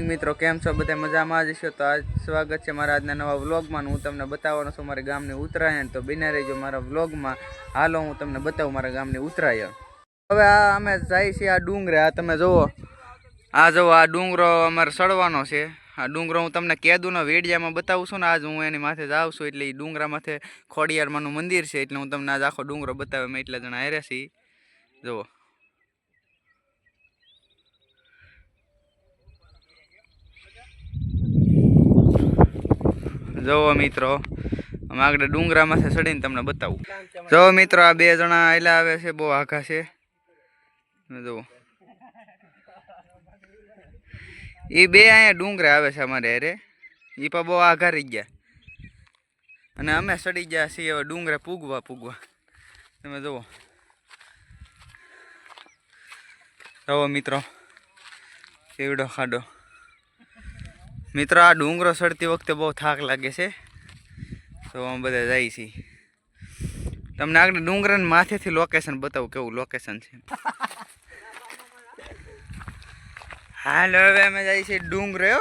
મિત્રો, કેમ છો? બધા મજામાં જ છો? તો આજ સ્વાગત છે મારા આજના નવા વ્લોગમાં. હું તમને બતાવવાનો છું મારા ગામની ઉત્તરાયણ. તો બિના રહેજો મારા વ્લોગમાં, હાલો હું તમને બતાવું મારા ગામની ઉત્તરાયણ. હવે આ અમે જાય છીએ આ ડુંગરે. આ તમે જુઓ. આ જુઓ, આ ડુંગરો અમારે સડવાનો છે. આ ડુંગરો હું તમને કેદુનો વેડિયામાં બતાવું છું ને આજ હું એની માથે જાઉં છું. એટલે એ ડુંગરા માથે ખોડિયારમાંનું મંદિર છે. એટલે હું તમને આજ આખો ડુંગરો બતાવે મેં એટલા જણા હારે છીએ. જુઓ. જોવો મિત્રો અમે આગળ ડુંગરામાંથી ચડીને તમને બતાવું. જો મિત્રો, આ બે જણા આયલા આવે છે, બહુ આઘા છે. જુઓ. એ બે અહીંયા ડુંગરે આવે છે અમારે અરે એ પણ બહુ આઘા રહી ગયા. અને અમે ચડી ગયા છીએ હવે ડુંગરે પૂગવા પૂગવા. તમે જુઓ. જુઓ મિત્રો. કેવડો ખાડો. મિત્રો આ ડુંગરો ચડતી વખતે બહુ થાક લાગે છે. તો અમે બધા જાય છીએ. તમને આગળ ડુંગરાની માથેથી લોકેશન બતાવું કેવું લોકેશન છે. હાલ હવે અમે જાય છીએ ડુંગરે હો.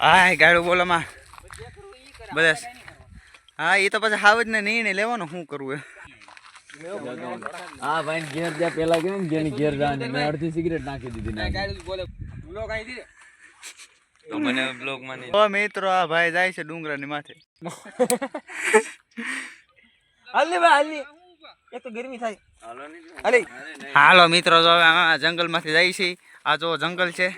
હા ગાડું બોલો માં. બધા હા એ તો પછી હાવજ ને નહીં ને લેવાનું શું કરવું હા ભાઈ ઘેર જ્યાં પેલા કેમ જેની ઘેર જવાની. મેં અડધી સિગરેટ નાખી દીધી. મને બ્લોગમાં નહીં. મિત્રો આ ભાઈ જાય છે ડુંગરાની માથે. હાલો મિત્રો જો જંગલમાંથી જાય છે. આ જો જંગલ છે.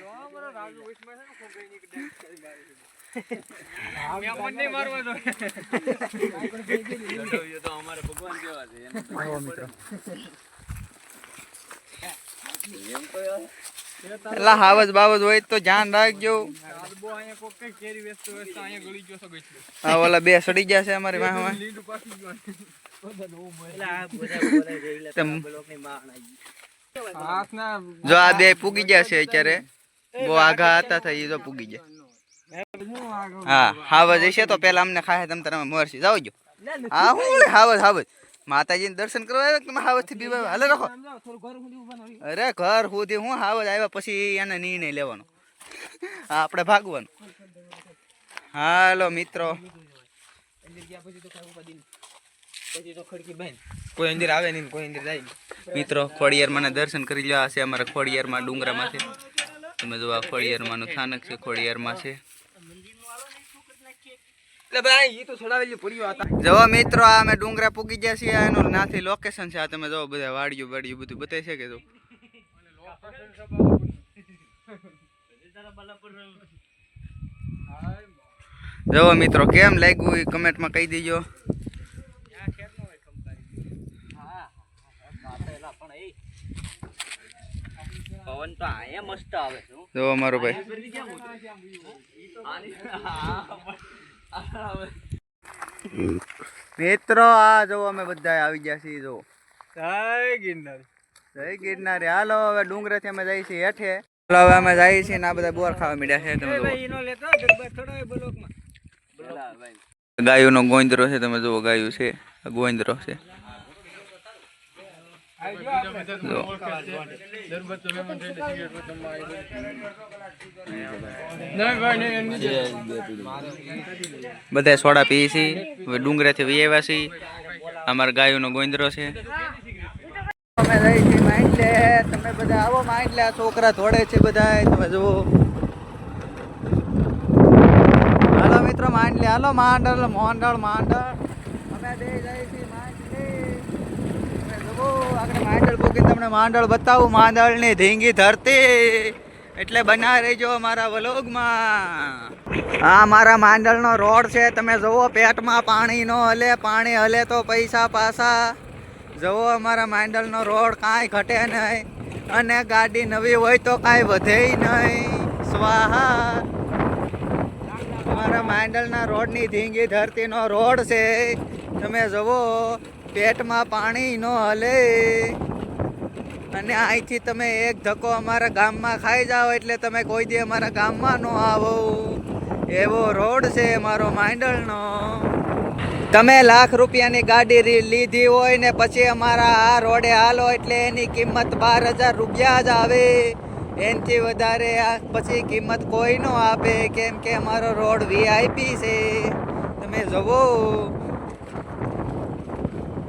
એલા હાવજ બાવજ હોય તો ધ્યાન રાખજો. હા ઓલા બે સડી ગયા છે અમારી વાહમાં. તમ- જો આ બે પૂગી ગયા છે અત્યારે. બહુ આઘા હતા થઈ ઈ જો પૂગી ગયા. હા હાવજ હશે તો પેલા અમને ખાહે તમ તમે મરશે જાવજો હા હું લે હાવજ હાવજ. માતાજીને દર્શન કરવા આવ્યા તમે હાવજથી બીવા હાલે રાખો. અરે ઘર સુધી હું હાવજ આવ્યા પછી એને નિર્ણય લેવાનો. હા આપણે ભાગવાનું. હાલો મિત્રો. કોઈ અંદર આવે નહીં કોઈ અંદર જાય મિત્રો ખોડિયારમાં દર્શન કરી લેવા છે અમારા ખોડિયારમાં ડુંગરામાંથી. તમે જો આ ખોડિયારમાંનું સ્થાનક છે ખોડિયારમાં છે એટલે ભાઈ એ તો છોડાવેલી પડ્યો હતા જવા મિત્રો આ અમે ડુંગરા પૂગી ગયા છીએ એનું નાથી લોકેશન છે આ તમે જો બધા વાડિયું વાડિયું બધું બતાવી છે કે જો? જવો મિત્રો કેમ લાગ્યું એ કમેન્ટમાં કહી દેજો. પવન તો આયા મસ્ત આવે છે હો. જવો મારો ભાઈ. મિત્રો આ જો અમે બધા આવી ગયા છીએ જો. જય ગિરનાર. જય ગિરનારી. હાલો હવે ડુંગરેથી અમે જઈએ છીએ હેઠે. હાલો હવે અમે જઈએ છીએ ને આ બધા બોર ખાવા મીડ્યા છે તમે ગાયું ગાયોનો ગોંદરો છે તમે જુઓ ગાયું છે ગોંદરો છે. બધા સોડા પીએ છીએ ડુંગરેથી વી આવ્યા છીએ અમારા ગાયોનો ગોંદરો છે અમે રહી છીએ માઇન્ડલે તમે બધા આવો માઇન્ડલે આ છોકરા ધોડે છે બધા તમે જુઓ હાલો મિત્રો માંડલે હાલો માંડળ માંડળ માંડળ. અમે બે જાય છીએ. આગળ માંડળ પૂકી તમને માંડળ બતાવું. માંડળની ધીંગી ધરતી. એટલે બના રહેજો અમારા વ્લોગમાં આ મારા માંડળનો રોડ છે. તમે જુઓ, પેટમાં પાણી નો હલે. પાણી હલે તો પૈસા પાસા જુઓ, અમારા માંડળનો રોડ કાંઈ ઘટે નહીં. અને ગાડી નવી હોય તો કાંઈ વધે નહીં. સ્વાહા. અમારા માંડળના રોડની ધીંગી ધરતીનો રોડ છે. તમે જુઓ પેટમાં પાણી નો હલે. અને અહીંથી તમે એક ધક્કો અમારા ગામમાં ખાઈ જાઓ એટલે તમે કોઈ દી અમારા ગામમાં ન આવો. એવો રોડ છે મારો માંડળનો તમે લાખ રૂપિયાની ગાડી લીધી હોય ને પછી અમારા આ રોડે હાલો એટલે એની કિંમત બાર હજાર રૂપિયા જ આવે. એનાથી વધારે આ પછી કિંમત કોઈ ન આપે. કેમ કે અમારો રોડ વીઆઈપી છે. તમે જવો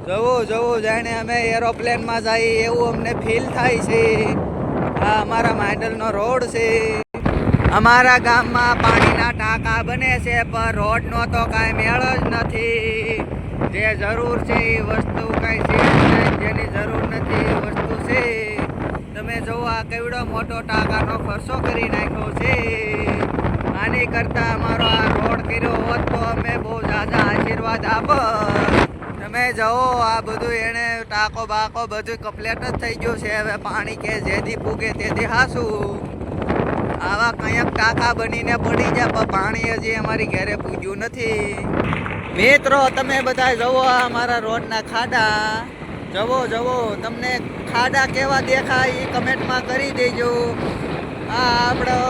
જવો, જવું, જાણે અમે એરોપ્લેનમાં જઈએ એવું અમને ફીલ થાય છે. આ અમારા માંડલનો રોડ છે. અમારા ગામમાં પાણીના ટાંકા બને છે, પણ રોડનો તો કાંઈ મેળ જ નથી. જે જરૂર છે એ વસ્તુ કાંઈ છે જેની જરૂર નથી એ વસ્તુ છે. તમે જુઓ આ કેવડો મોટો ટાંકાનો ખર્ચો કરી નાખ્યો છે. આની કરતાં અમારો આ રોડ કર્યો હોત તો અમે બહુ ઝાઝા આશીર્વાદ આપો તમે જવો આ બધું એણે ટાંકો બાકો બધું કમ્પ્લેટ જ થઈ ગયું છે. હવે પાણી કે જેથી પૂગે તેથી હાસું. આવા કંઈક ટાંકા બનીને પડી જાય, પણ પાણી હજી અમારી ઘરે પૂજ્યું નથી. મિત્રો, તમે બધા જવો અમારા રોડના ખાડા. જવો જવો તમને ખાડા કેવા દેખાય એ કમેન્ટમાં કરી દેજો. આ આપણો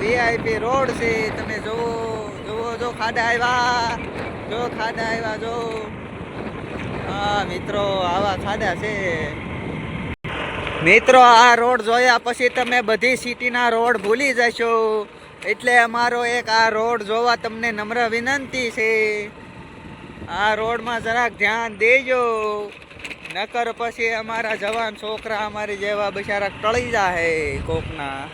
વીઆઈપી રોડ છે. તમે જુઓ જુઓ જો ખાડા આવ્યા. જો ખાડા આવ્યા જો હા, મિત્રો, આવા ખાડા છે. મિત્રો, આ રોડ જોયા પછી તમે બધી સિટીના રોડ ભૂલી જશો. એટલે અમારો એક આ રોડ જોવા તમને નમ્ર વિનંતી છે. આ રોડમાં જરાક ધ્યાન દેજો. નકર પછી અમારા જવાન છોકરા અમારી જેવા બિચારા ટળી જાય કોકના.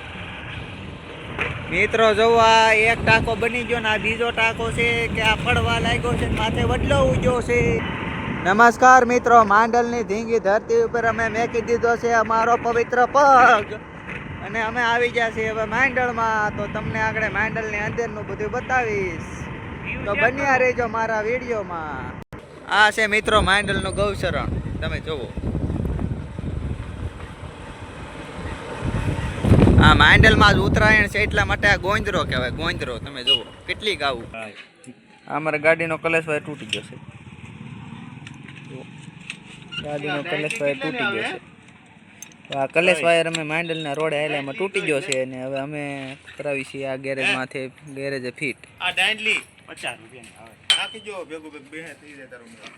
મિત્રો જોવો એક ટાંકો બની ગયો ને આ બીજો ટાંકો છે કે આ પડવા લાગ્યો છે માથે વડલો ઉગ્યો છે. નમસ્કાર મિત્રો, માંડલની ધીંગી ધરતી ઉપર અમે મેકી દીધો છે અમારો પવિત્ર પગ. અને અમે આવી ગયા છીએ હવે માંડલમાં. તો તમને આગળ માંડલની અંદરનું બધું બતાવીશ. તો બન્યા રહેજો મારા વિડીયોમાં. આ છે મિત્રો માંડલનું ગૌશરણ. તમે જુઓ. આ માંડલમાં જ ઉત્તરાયણ છે, એટલા માટે આ ગોંદરો કહેવાય. ગોંદરો, તમે જુઓ. કેટલી ગાવું. આ અમારા ગાડીનો કલેશ તૂટી ગયો છે. ગાડીનો કલેશ વાયર તૂટી ગયો છે. તો આ કલેશ વાયર અમે માંડલના રોડે આવેલા એમાં તૂટી ગયો છે અને હવે અમે કરાવી છીએ આ ગેરેજ માથે ગેરેજે ફિટ. આ દાંડલી પચાસ રૂપિયા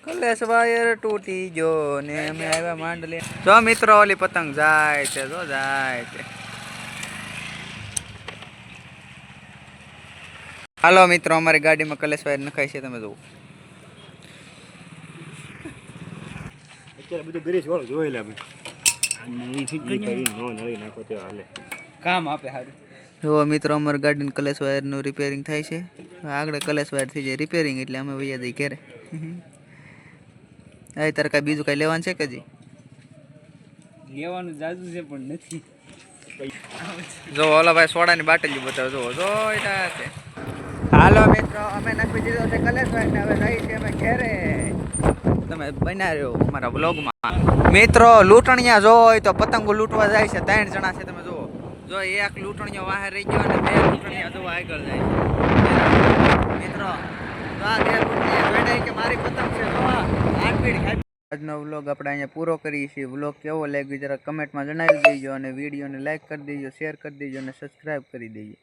કલેશ વાયર તૂટી ગયો ને અમે આવ્યા માંડલી. જો મિત્રો ઓલી પતંગ જાય છે જો જાય છે. હાલો મિત્રો અમારી ગાડીમાં કલેશ વાયર નખાય છે તમે જુઓ. અત્યારે બધું ગરીશ વાળું જોઈ લે નવી કરી નો નવી નાખો તે હાલે. કામ આપે સારું જો મિત્રો અમાર ગાર્ડન કલેશ વાયરનું રિપેરિંગ થાય છે. આગળ કલેશ વાયર થઈ જાય. રિપેરિંગ એટલે અમે વૈયા દઈ ઘેરે. તારે કાંઈ બીજું કાંઈ લેવાનું છે કે હજી? લેવાનું જાજુ છે પણ નથી. જો ઓલા ભાઈ સોડાની બાટલી બતાવો. જો જો છે. હાલો મિત્રો અમે નાખી દીધો છે કલેશભાઈ ને હવે રહી છે અમે ઘરે. તમે બન્યા રહ્યો અમારા બ્લોગમાં મિત્રો, લૂંટણિયા જો હોય તો પતંગો લૂંટવા જાય છે. ત્રણ જણા છે તમે જુઓ. જો એક લૂંટણીઓ વાહે રહી ગયો અને બે લૂંટણિયા જો આગળ જાય છે. મિત્રો, તો આ બે જોઈને કે મારી પતંગ છે? જો આ ખાઈ આજનો વ્લોગ આપણે અહીંયા પૂરો કરીએ છીએ. વ્લોગ કેવો લાગ્યો જરા કમેન્ટમાં જણાવી દેજો અને વિડીયોને લાઇક કરી દેજો, શેર કરી દેજો અને સબસ્ક્રાઈબ કરી દેજો.